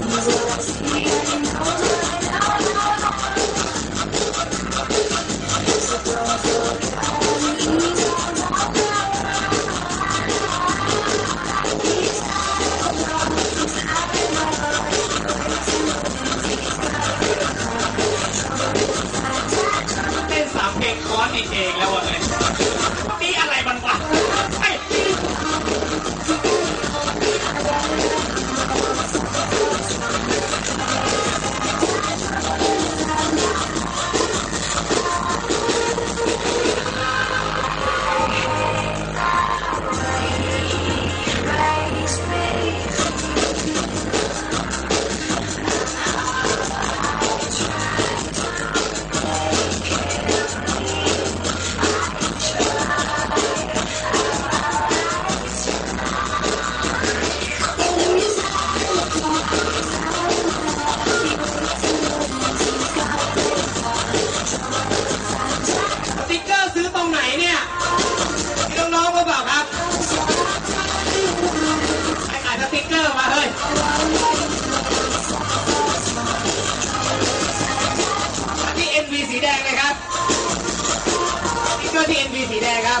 เต้นสามเพลงคอร์สอีกเองแล้ววันนี้ สีแดงเลยครับสติ๊กเกอร์ที่ NB สีแดงครับ